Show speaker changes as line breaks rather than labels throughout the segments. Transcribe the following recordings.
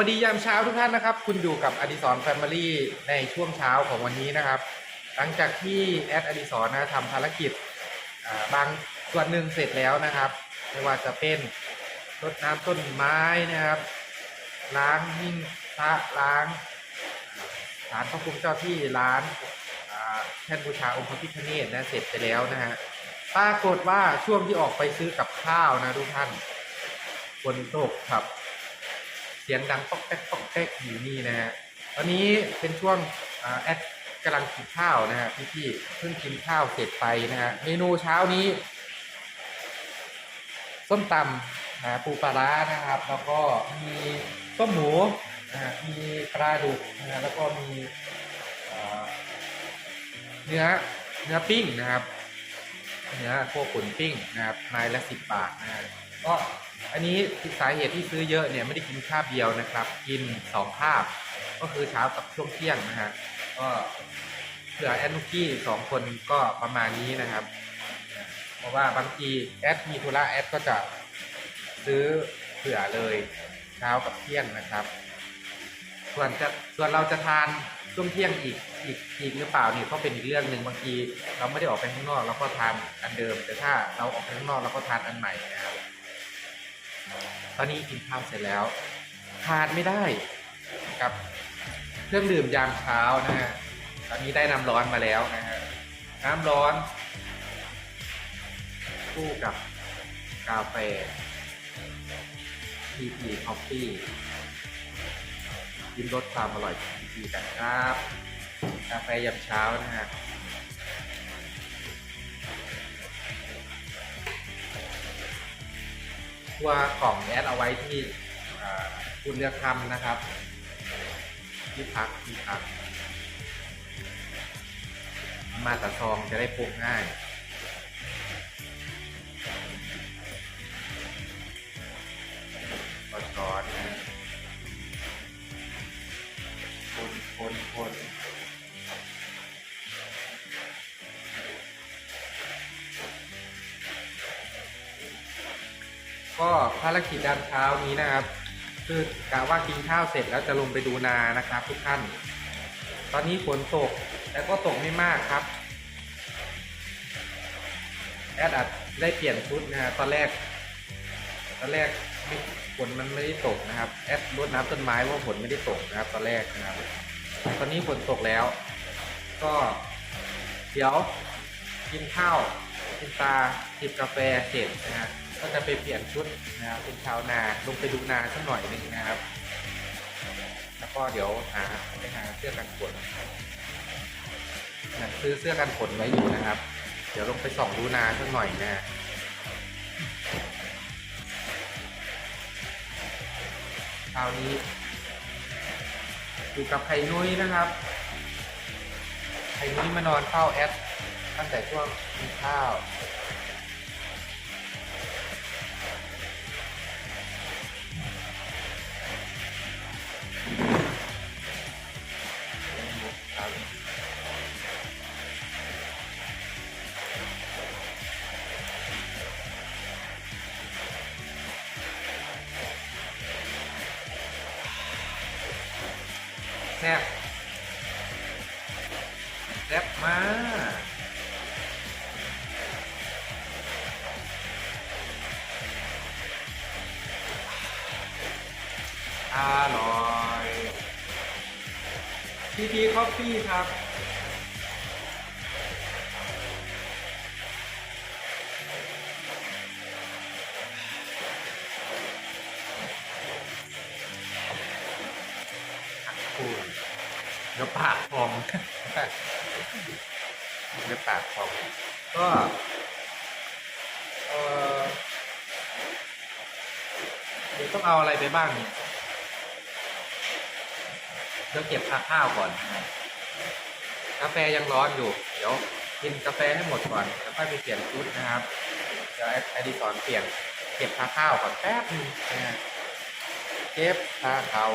สวัสดียามเช้าทุกท่านนะครับ คุณอยู่กับอดิสรแฟมิลี่ในช่วงเช้าของวันนี้นะครับ หลังจากที่แอดอดิสรนะทำภารกิจบางส่วนหนึ่งเสร็จแล้วนะครับ ไม่ว่าจะเป็นรดน้ำต้นไม้นะครับ ล้างหิ้งพระล้างฐานพระภูมิเจ้าที่ร้านแท่นบูชาองค์พระพิฆเนศนะเสร็จไปแล้วนะฮะปรากฏว่าช่วงที่ออกไปซื้อกับข้าวนะทุกท่านฝนตกครับ สียงดังป๊อกแป๊กป๊อกแป๊กอยู่นี่นะฮะตอนนี้เป็นช่วงแอดกำลังกินข้าวนะฮะพี่พี่ๆเพิ่งกินข้าวเสร็จไปนะฮะเมนูเช้านี้ ส้มตำนะปูปลาร้านะครับ แล้วก็มีต้มหมูนะฮะมีปลาดุกนะฮะแล้วก็มีเนื้อเนื้อปิ้งนะครับเนื้อพวกขุนปิ้งนะครับไม้ละสิบบาทนะฮะ ก็อันนี้สาเหตุที่ซื้อเยอะเนี่ยไม่ได้กินคาบเดียวนะครับ กินสองคาบ ก็คือเช้ากับช่วงเที่ยงนะฮะก็เผื่อแอดนุกกี้สองคนก็ประมาณนี้นะครับ เพราะว่าบางทีแอดมีธุระแอดก็จะซื้อเผื่อเลยเช้ากับเที่ยงนะครับ ส่วนจะส่วนเราจะทานช่วงเที่ยงอีกอีกอีกหรือเปล่านี่ก็เป็นอีกเรื่องหนึ่งบางที เราไม่ได้ออกไปข้างนอกเราก็ทานอันเดิม แต่ถ้าเราออกไปข้างนอกเราก็ทานอันใหม่นะครับ ตอนนี้กินข้าวเสร็จแล้วขาดไม่ได้กับเครื่องดื่มยามเช้านะฮะตอนนี้ได้น้ำร้อนมาแล้วนะฮะน้ำร้อน คู่กับกาแฟ TP Coffee ยิ้มรสความอร่อยของ TP กันครับ กาแฟยามเช้านะฮะ ตัวกล่องแอดเอาไว้ที่คุณเลือกทำนะครับ ที่พักที่พัก มาตะซองจะได้พกง่าย ก็ภารกิจด้านเช้านี้นะครับ คือกะว่ากินข้าวเสร็จแล้วจะลงไปดูนานะครับ ทุกท่าน ตอนนี้ฝนตกแต่ก็ตกไม่มากครับแอดอาจได้เปลี่ยนชุดนะฮะตอนแรก ตอนแรกฝนมันไม่ได้ตกนะครับ แอดรดน้ำต้นไม้ว่าฝนไม่ได้ตกนะครับ ตอนแรกนะครับ ตอนนี้ฝนตกแล้ว ก็เดี๋ยวกินข้าวกินปลาจิบกาแฟเสร็จนะฮะ ก็จะไปเปลี่ยนชุดนะครับเป็นชาวนาลงไปดูนาสักหน่อยหนึ่งนะครับ แล้วก็เดี๋ยวหาไปหาเสื้อกันฝนนะซื้อเสื้อกันฝนไว้อยู่นะครับ เดี๋ยวลงไปส่องดูนาสักหน่อยนะฮะคราวนี้อยู่กับไข่นุ้ยนะครับ ไข่นุ้ยมานอนเฝ้าแอดตั้งแต่ช่วงกินข้าว แซ่บแซ่บมากอร่อยพีพีคอฟฟี่ครับ ดี๋ยวปากพองเดี๋ยวปากพองก็เออเดี๋ยวต้องเอาอะไรไปบ้างเนี่ยเดี๋ยวเก็บค่าข้าวก่อน กาแฟยังร้อนอยู่ เดี๋ยวกินกาแฟให้หมดก่อนแล้วค่อยไปเปลี่ยนชุดนะครับเดี๋ยวไอดีสอนเปลี่ยน เก็บค่าข้าวก่อนแป๊บนึงนะเก็บค่าเขาว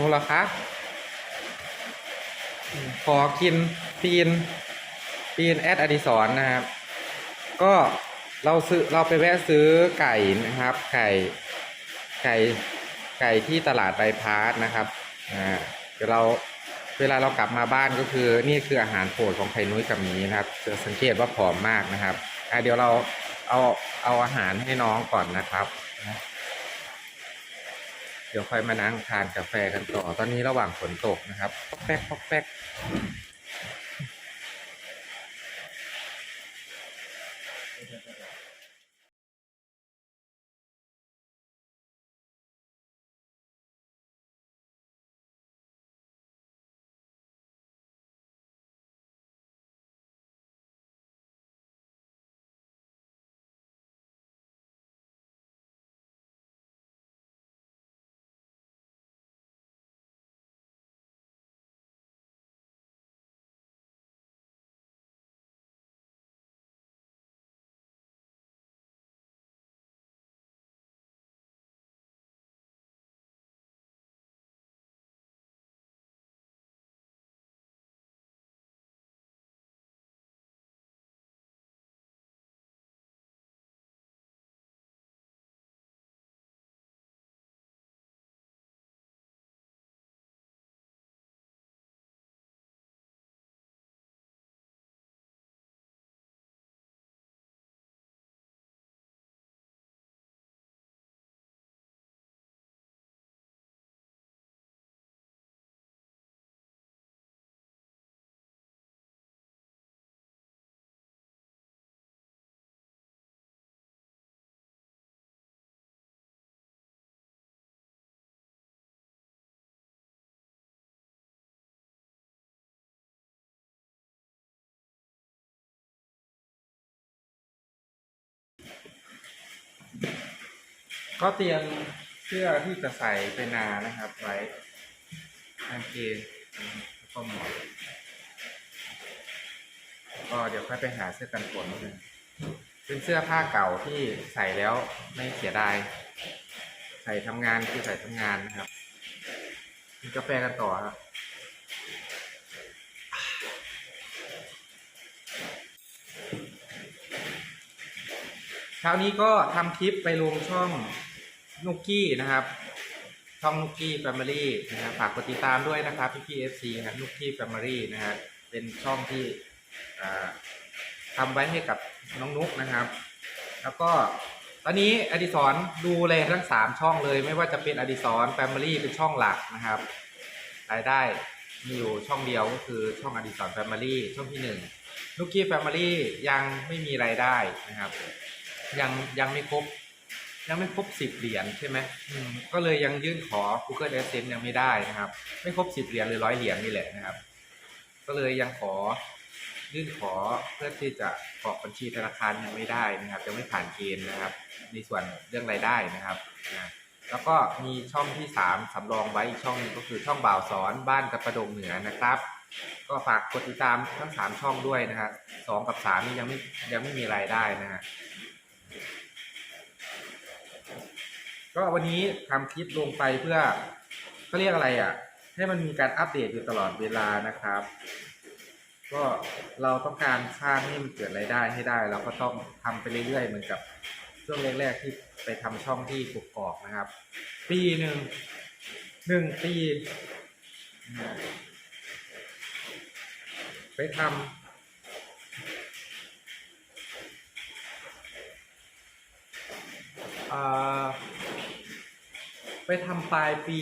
หิวเหรอคะ ขอกินปีนปีนแอดอดิสรนะครับ ก็เราซื้อเราไปแวะซื้อไก่นะครับ ไก่ไก่ไก่ที่ตลาดไบพาสนะครับอ่าเดี๋ยวเราเวลาเรากลับมาบ้านก็คือนี่คืออาหารโปรดของไข่นุ้ยกับหมีนะครับจะสังเกตว่าผอมมากนะครับอะเดี๋ยวเราเอาเอาอาหารให้น้องก่อนนะครับ เดี๋ยวค่อยมานั่งทานกาแฟกันต่อ ตอนนี้ระหว่างฝนตกนะครับ แป๊กปอกแป๊ก ก็เตรียมเสื้อที่จะใส่ไปนานะครับไว้กางเกงแล้วก็หมวกก็เดี๋ยวค่อยไปหาเสื้อกันฝนกันเป็นเสื้อผ้าเก่าที่ใส่แล้วไม่เสียดายใส่ทำงานคือใส่ทำงานนะครับกินกาแฟกันต่อครับ เช้านี้ก็ทำคลิปไปลงช่องนุกกี้นะครับ ช่องนุกกี้แฟมิลี่นะฮะฝากกดติดตามด้วยนะครับพี่พีเอฟซีนะนุกกี้แฟมิลี่นะฮะเป็นช่องที่อ่าทำไว้ให้กับน้องนุกนะครับ แล้วก็ตอนนี้อดิสรดูแลทั้งสามช่องเลย ไม่ว่าจะเป็นอดิสรแฟมิลี่เป็นช่องหลักนะครับ รายได้มีอยู่ช่องเดียวก็คือช่องอดิสรแฟมิลี่ช่องที่หนึ่งนุกกี้แฟมิลี่ยังไม่มีรายได้นะครับ ยังยังไม่ครบ ยังไม่ครบสิบเหรียญใช่ไหมมก็เลยยังยื่นขอ Google Adsense ยังไม่ได้นะครับ ไม่ครบสิบเหรียญหรือร้อยเหรียญนี่แหละนะครับ ก็เลยยังขอยื่นขอเพื่อที่จะกรอกบัญชีธนาคารยังไม่ได้นะครับยังไม่ผ่านเกณฑ์นะครับ ในส่วนเรื่องรายได้นะครับนะแล้วก็มีช่องที่สามสำรองไว้อีกช่องนึงก็คือช่องบ่าวสอนบ้านกระประดงเหนือนะครับ ก็ฝากกดติดตามทั้งสามช่องด้วยนะฮะสองกับสามนี่ยังไม่ยังไม่มีรายได้นะฮะ ก็วันนี้ทำคลิปลงไปเพื่อเขาเรียกอะไรอะ ให้มันมีการอัปเดตอยู่ตลอดเวลานะครับ ก็เราต้องการสร้างให้มันเกิดรายได้ให้ได้ เราก็ต้องทำไปเรื่อยๆ เหมือนกับช่วงแรกๆที่ไปทำช่องที่กุกกอกนะครับ ปีหนึ่งหนึ่งปี ไปทำอ่า ไปทำปลายปี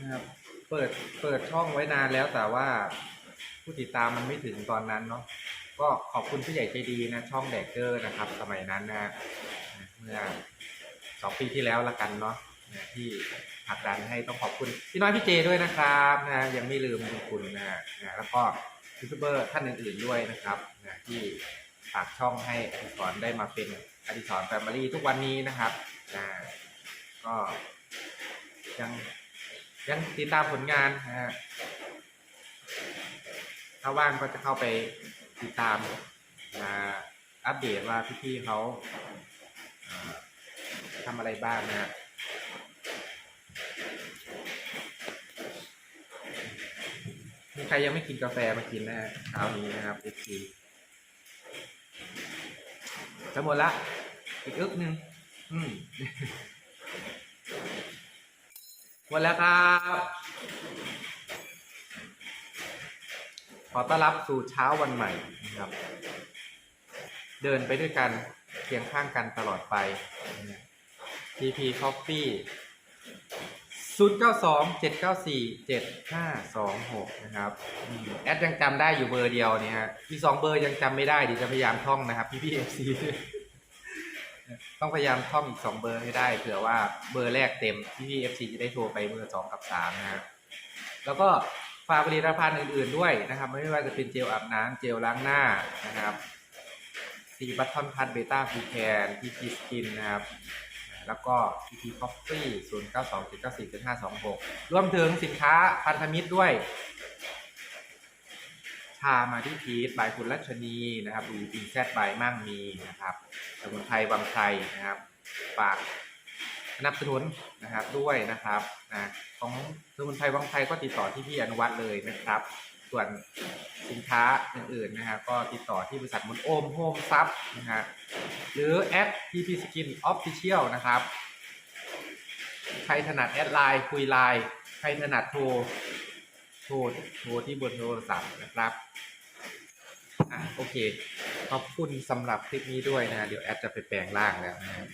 นะครับเปิดเปิดช่องไว้นานแล้วแต่ว่าผู้ติดตามมันไม่ถึงตอนนั้นเนาะก็ขอบคุณผู้ใหญ่ใจดีนะช่องแดกเกอร์นะครับ สมัยนั้นนะเมื่อสองปีที่แล้วละกันเนาะที่ผลักดันให้ต้องขอบคุณพี่น้อยพี่เจด้วยนะครับนะยังไม่ลืมบุญคุณนะนะแล้วก็ยูทูบเบอร์ท่านอื่นๆด้วยนะครับนะที่ฝากช่องให้อดิศรได้มาเป็นอดิศรแฟมิลี่ทุกวันนี้นะครับนะก็ ยังยังติดตามผลงานนะฮะถ้าว่างก็จะเข้าไปติดตามมาอัปเดตว่าพี่ๆเขาทำอะไรบ้างนะฮะมีใครยังไม่กินกาแฟมากินนะฮะเช้านี้นะครับ FC จะหมดละอีกอึกหนึ่งอืม หมดแล้วครับ ขอต้อนรับสู่เช้าวันใหม่นะครับ เดินไปด้วยกันเคียงข้างกันตลอดไป TP Coffee 0 9 2 7 9 4 7 5 2 6 นะครับแอดยังจำได้อยู่เบอร์เดียวเนี่ยฮะอีกสองเบอร์ยังจำไม่ได้เดี๋ยวจะพยายามท่องนะครับ พี่พี่เอฟซี ต้องพยายามท่องอีกสองเบอร์ให้ได้เผื่อว่าเบอร์แรกเต็มพี่พี่เอฟซีจะได้โทรไปเบอร์สองกับสามนะฮะแล้วก็ฝากผลิตภัณฑ์อื่นๆด้วยนะครับ ไม่ว่าจะเป็นเจลอาบน้ำเจลล้างหน้านะครับซีบัตทอนพัทเบต้าฟูแคนพีพีสกินนะครับแล้วก็ TP Coffee 0 9 2 7 9 4 7 5 2 6 รวมถึงสินค้าพันธมิตรด้วย ชามาที่พีทบายคุณรัชนีนะครับอูอินแซดบายมั่งมีนะครับสมุนไพรบางไทรนะครับฝากสนับสนุนนะครับด้วยนะครับนะของสมุนไพรบางไทรก็ติดต่อที่พี่อนุวัฒน์เลยนะครับ ส่วนสินค้าอื่นๆนะฮะก็ติดต่อที่บริษัทมุนโอมโฮมซับนะฮะหรือแอด TP Skin Official นะครับ ใครถนัดแอดไลน์คุยไลน์ใครถนัดโทร โทรโทรที่เบนโทรศัพท์นะครับอะโอเค ขอบคุณสำหรับคลิปนี้ด้วยนะฮะเดี๋ยวแอดจะไปแปลงร่างแล้วนะครับ